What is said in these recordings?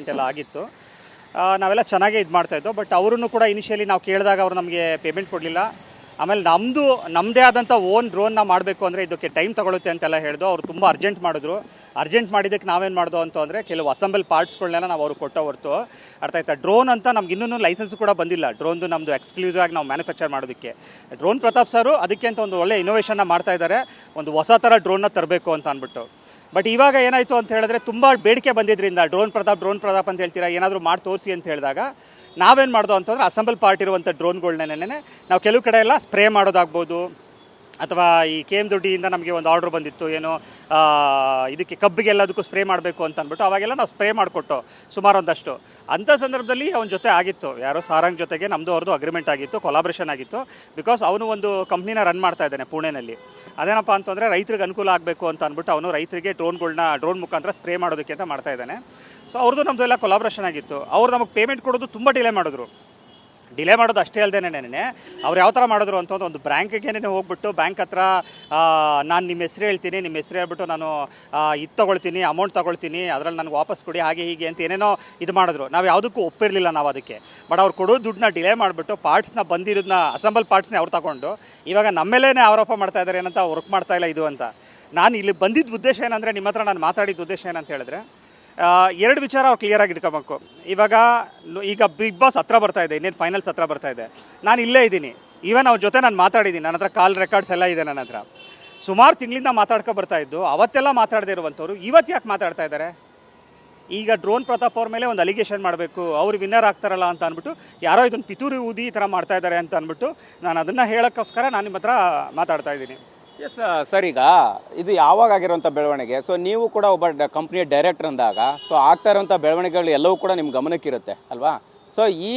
ಎಲ್ಲ ಆಗಿತ್ತು. ನಾವೆಲ್ಲ ಚೆನ್ನಾಗೇ ಇದು ಮಾಡ್ತಾ ಇದ್ದೋ ಬಟ್ ಅವರೂ ಕೂಡ ಇನಿಷಿಯಲಿ ನಾವು ಕೇಳಿದಾಗ ಅವರು ನಮಗೆ ಪೇಮೆಂಟ್ ಕೊಡಲಿಲ್ಲ. ಆಮೇಲೆ ನಮ್ಮದು ನಮ್ಮದೇ ಆದಂಥ ಓನ್ ಡ್ರೋನ್ನ ಮಾಡಬೇಕು ಅಂದರೆ ಇದಕ್ಕೆ ಟೈಮ್ ತಗೊಳುತ್ತೆ ಅಂತೆಲ್ಲ ಹೇಳಿದ್ರು ಅವ್ರು ತುಂಬ ಅರ್ಜೆಂಟ್ ಮಾಡಿದ್ರು. ಅರ್ಜೆಂಟ್ ಮಾಡಿದ್ದಕ್ಕೆ ನಾವೇನು ಮಾಡ್ದೋ ಅಂತ ಅಂದರೆ ಕೆಲವು ಅಸೆಂಬಲ್ ಪಾರ್ಟ್ಸ್ಗಳನ್ನೆಲ್ಲ ನಾವು ಅವ್ರು ಕೊಟ್ಟ ಹೊರ್ತು. ಅರ್ಥ ಆಯ್ತಾ? ಡ್ರೋನ್ ಅಂತ ನಮ್ಗೆ ಇನ್ನೂ ಲೈಸೆನ್ಸ್ ಕೂಡ ಬಂದಿಲ್ಲ. ಡ್ರೋನ್ದು ನಮ್ಮದು ಎಕ್ಸ್ಕ್ಲೂಸಿವ್ ಆಗಿ ನಾವು ಮ್ಯಾನುಫ್ಯಾಕ್ಚರ್ ಮಾಡೋದಕ್ಕೆ. ಡ್ರೋನ್ ಪ್ರತಾಪ್ ಸರು ಅದಕ್ಕೆ ಅಂತ ಒಂದು ಒಳ್ಳೆ ಇನೋವೇಷನ್ನ ಮಾಡ್ತಾ ಇದ್ದಾರೆ ಒಂದು ಹೊಸ ಥರ ಡ್ರೋನ್ನ ತರಬೇಕು ಅಂತ ಅಂದ್ಬಿಟ್ಟು. ಬಟ್ ಇವಾಗ ಏನಾಯಿತು ಅಂತ ಹೇಳಿದ್ರೆ ತುಂಬ ಬೇಡಿಕೆ ಬಂದಿದ್ದರಿಂದ ಡ್ರೋನ್ ಪ್ರತಾಪ್ ಡ್ರೋನ್ ಪ್ರತಾಪ್ ಅಂತ ಹೇಳ್ತೀರಾ, ಏನಾದರೂ ಮಾಡಿ ತೋರಿಸಿ ಅಂತ ಹೇಳಿದಾಗ ನಾವೇನು ಮಾಡ್ದೋ ಅಂತಂದ್ರೆ, ಅಸೆಂಬಲ್ ಪಾರ್ಟ್ ಇರುವಂಥ ಡ್ರೋನ್ಗಳನ್ನೇ ನಾವು ಕೆಲವು ಕಡೆ ಎಲ್ಲ ಸ್ಪ್ರೇ ಮಾಡೋದಾಗ್ಬೋದು ಅಥವಾ ಈ ಕೆ ಎಂ ದುಡ್ಡಿಯಿಂದ ನಮಗೆ ಒಂದು ಆರ್ಡ್ರ್ ಬಂದಿತ್ತು, ಏನು ಇದಕ್ಕೆ ಕಬ್ಬಿಗೆ ಎಲ್ಲದಕ್ಕೂ ಸ್ಪ್ರೇ ಮಾಡಬೇಕು ಅಂತ ಅಂದ್ಬಿಟ್ಟು ಅವಾಗೆಲ್ಲ ನಾವು ಸ್ಪ್ರೇ ಮಾಡಿಕೊಟ್ಟು ಸುಮಾರು ಒಂದಷ್ಟು ಅಂಥ ಸಂದರ್ಭದಲ್ಲಿ ಅವನ ಜೊತೆ ಆಗಿತ್ತು. ಯಾರೋ ಸಾರಂಗ್ ಜೊತೆಗೆ ನಮ್ಮದು ಅವ್ರದ್ದು ಅಗ್ರಿಮೆಂಟ್ ಆಗಿತ್ತು ಕೊಲಾಬ್ರೇಷನ್ ಆಗಿತ್ತು. ಬಿಕಾಸ್ ಅವನು ಒಂದು ಕಂಪ್ನಿನ ರನ್ ಮಾಡ್ತಾ ಇದ್ದಾನೆ ಪುಣೆನಲ್ಲಿ. ಅದೇನಪ್ಪ ಅಂತಂದರೆ ರೈತರಿಗೆ ಅನುಕೂಲ ಆಗಬೇಕು ಅಂತ ಅಂದ್ಬಿಟ್ಟು ಅವನು ರೈತರಿಗೆ ಡ್ರೋನ್ಗಳನ್ನ ಡ್ರೋನ್ ಮುಖಾಂತರ ಸ್ಪ್ರೇ ಮಾಡೋದಕ್ಕೆ ಅಂತ ಮಾಡ್ತಾ ಇದ್ದಾನೆ. ಸೊ ಅವ್ರದ್ದು ನಮ್ಮದು ಎಲ್ಲ ಕೊಲಾಬ್ರೇಷನ್ ಆಗಿತ್ತು. ಅವ್ರು ನಮಗೆ ಪೇಮೆಂಟ್ ಕೊಡೋದು ತುಂಬ ಡಿಲೇ ಮಾಡಿದ್ರು. ಡಿಲೇ ಮಾಡೋದು ಅಷ್ಟೇ ಅಲ್ಲದೆ ನೆನೆ ಅವ್ರು ಯಾವ ಥರ ಮಾಡಿದ್ರು ಅಂತ ಒಂದು ಬ್ಯಾಂಕಿಗೆ ಹೋಗ್ಬಿಟ್ಟು ಬ್ಯಾಂಕ್ ಹತ್ರ ನಾನು ನಿಮ್ಮ ಹೆಸರು ಹೇಳ್ತೀನಿ, ನಿಮ್ಮ ಹೆಸರು ಹೇಳ್ಬಿಟ್ಟು ನಾನು ಇದು ತೊಗೊಳ್ತೀನಿ ಅಮೌಂಟ್ ತೊಗೊಳ್ತೀನಿ, ಅದರಲ್ಲಿ ನನಗೆ ವಾಪಸ್ ಕೊಡಿ, ಹಾಗೆ ಹೀಗೆ ಅಂತ ಏನೇನೋ ಇದು ಮಾಡಿದ್ರು. ನಾವು ಯಾವುದಕ್ಕೂ ಒಪ್ಪಿರಲಿಲ್ಲ ನಾವು ಅದಕ್ಕೆ. ಬಟ್ ಅವ್ರು ಕೊಡೋ ದುಡ್ಡನ್ನ ಡಿಲೇ ಮಾಡಿಬಿಟ್ಟು ಪಾರ್ಟ್ಸ್ನ ಬಂದಿರೋದನ್ನ ಅಸೆಂಬಲ್ ಪಾರ್ಟ್ಸ್ನೇ ಅವ್ರು ತಗೊಂಡು, ಇವಾಗ ನಮ್ಮೇಲೇ ಆರೋಪ ಮಾಡ್ತಾ ಇದ್ದಾರೆ ಏನಂತ ವರ್ಕ್ ಮಾಡ್ತಾ ಇಲ್ಲ ಇದು ಅಂತ. ನಾನು ಇಲ್ಲಿ ಬಂದಿದ್ದ ಉದ್ದೇಶ ಏನಂದರೆ, ನಿಮ್ಮ ಹತ್ರ ನಾನು ಮಾತಾಡಿದ ಉದ್ದೇಶ ಏನಂತ ಹೇಳಿದ್ರೆ ಎರಡು ವಿಚಾರ ಅವ್ರು ಕ್ಲಿಯರಾಗಿ ಇಟ್ಕೋಬೇಕು. ಇವಾಗ ಈಗ ಬಿಗ್ ಬಾಸ್ ಹತ್ರ ಬರ್ತಾ ಇದೆ, ಇನ್ನೇನು ಫೈನಲ್ಸ್ ಹತ್ರ ಬರ್ತಾ ಇದೆ. ನಾನು ಇಲ್ಲೇ ಇದ್ದೀನಿ. ಈವನ್ ಅವ್ರ ಜೊತೆ ನಾನು ಮಾತಾಡಿದ್ದೀನಿ. ನನ್ನ ಹತ್ರ ಕಾಲ್ ರೆಕಾರ್ಡ್ಸ್ ಎಲ್ಲ ಇದೆ ನನ್ನ ಹತ್ರ. ಸುಮಾರು ತಿಂಗಳಿಂದ ಮಾತಾಡ್ಕೊ ಬರ್ತಾ ಇದ್ದು, ಅವತ್ತೆಲ್ಲ ಮಾತಾಡದೇ ಇರುವಂಥವ್ರು ಇವತ್ತು ಯಾಕೆ ಮಾತಾಡ್ತಾ ಇದ್ದಾರೆ ಈಗ ಡ್ರೋನ್ ಪ್ರತಾಪ್ ಅವ್ರ ಮೇಲೆ ಒಂದು ಅಲಿಗೇಷನ್ ಮಾಡಬೇಕು, ಅವ್ರು ವಿನ್ನರ್ ಆಗ್ತಾರಲ್ಲ ಅಂತ ಅಂದ್ಬಿಟ್ಟು, ಯಾರೋ ಇದನ್ನು ಪಿತೂರಿ ಊದಿ ಈ ಥರ ಮಾಡ್ತಾ ಇದ್ದಾರೆ ಅಂತ ಅಂದ್ಬಿಟ್ಟು ನಾನು ಅದನ್ನು ಹೇಳೋಕ್ಕೋಸ್ಕರ ನಾನು ನಿಮ್ಮ ಹತ್ರ ಮಾತಾಡ್ತಾ ಇದ್ದೀನಿ. ಎಸ್ ಸರ್, ಈಗ ಇದು ಯಾವಾಗ ಆಗಿರುವಂಥ ಬೆಳವಣಿಗೆ? ಸೊ ನೀವು ಕೂಡ ಒಬ್ಬ ಕಂಪ್ನಿಯ ಡೈರೆಕ್ಟರ್ ಅಂದಾಗ ಸೊ ಆಗ್ತಾ ಇರುವಂಥ ಬೆಳವಣಿಗೆಗಳು ಎಲ್ಲವೂ ಕೂಡ ನಿಮ್ಮ ಗಮನಕ್ಕಿರುತ್ತೆ, ಅಲ್ವಾ? ಸೊ ಈ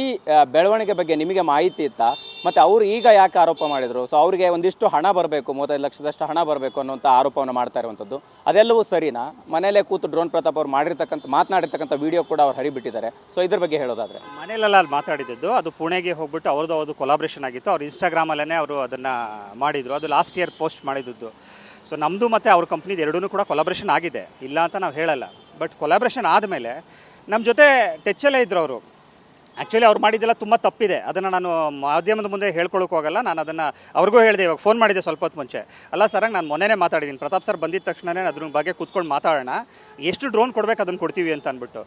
ಬೆಳವಣಿಗೆ ಬಗ್ಗೆ ನಿಮಗೆ ಮಾಹಿತಿ ಇತ್ತಾ? ಮತ್ತು ಅವರು ಈಗ ಯಾಕೆ ಆರೋಪ ಮಾಡಿದರು? ಸೊ ಅವರಿಗೆ ಒಂದಿಷ್ಟು ಹಣ ಬರಬೇಕು, ಮೂವತ್ತೈದು ಲಕ್ಷದಷ್ಟು ಹಣ ಬರಬೇಕು ಅನ್ನುವಂಥ ಆರೋಪವನ್ನು ಮಾಡ್ತಾ ಇರುವಂಥದ್ದು. ಅದೆಲ್ಲವೂ ಸರಿನಾ? ಮನೆಯಲ್ಲೇ ಕೂತು ಡ್ರೋನ್ ಪ್ರತಾಪ್ ಅವ್ರು ಮಾಡಿರ್ತಕ್ಕಂಥ, ಮಾತನಾಡಿರ್ತಕ್ಕಂಥ ವಿಡಿಯೋ ಕೂಡ ಅವ್ರು ಹರಿಬಿಟ್ಟಿದ್ದಾರೆ. ಸೊ ಇದ್ರ ಬಗ್ಗೆ ಹೇಳೋದಾದ್ರೆ. ಮನೆಯಲ್ಲೆಲ್ಲ ಅಲ್ಲಿ ಮಾತಾಡಿದ್ದು ಅದು ಪುಣೆಗೆ ಹೋಗ್ಬಿಟ್ಟು ಅವ್ರದ್ದು ಅವ್ರದ್ದು ಕೊಲಾಬ್ರೇಷನ್ ಆಗಿತ್ತು. ಅವ್ರು ಇನ್ಸ್ಟಾಗ್ರಾಮಲ್ಲೇ ಅವರು ಅದನ್ನು ಮಾಡಿದರು. ಅದು ಲಾಸ್ಟ್ ಇಯರ್ ಪೋಸ್ಟ್ ಮಾಡಿದ್ದು ಸೊ ನಮ್ಮದು ಮತ್ತು ಅವ್ರ ಕಂಪ್ನಿದು ಎರಡೂ ಕೂಡ ಕೊಲಾಬ್ರೇಷನ್ ಆಗಿದೆ. ಇಲ್ಲ ಅಂತ ನಾವು ಹೇಳಲ್ಲ. ಬಟ್ ಕೊಲಾಬ್ರೇಷನ್ ಆದಮೇಲೆ ನಮ್ಮ ಜೊತೆ ಟೆಚ್ಚಲ್ಲೇ ಇದ್ರು ಅವರು. ಆ್ಯಕ್ಚುಲಿ ಅವ್ರು ಮಾಡಿದ್ದೆಲ್ಲ ತುಂಬ ತಪ್ಪಿದೆ. ಅದನ್ನು ನಾನು ಮಾಧ್ಯಮದ ಮುಂದೆ ಹೇಳ್ಕೊಳಕ್ಕೆ ಹೋಗಲ್ಲ. ನಾನು ಅದನ್ನು ಅವ್ರಿಗೂ ಹೇಳಿದೆ, ಇವಾಗ ಫೋನ್ ಮಾಡಿದೆ ಸ್ವಲ್ಪ ಹೊತ್ತು ಮುಂಚೆ. ಅಲ್ಲ ಸರಾಗಿ ನಾನು ಮೊನ್ನೆನೇ ಮಾತಾಡಿದ್ದೀನಿ. ಪ್ರತಾಪ್ ಸರ್ ಬಂದಿದ್ದ ತಕ್ಷಣವೇ ಅದ್ರ ಬಗ್ಗೆ ಕೂತ್ಕೊಂಡು ಮಾತಾಡೋಣ. ಎಷ್ಟು ಡ್ರೋನ್ ಕೊಡ್ಬೇಕು ಅದನ್ನು ಕೊಡ್ತೀವಿ ಅಂತ ಅಂದ್ಬಿಟ್ಟು.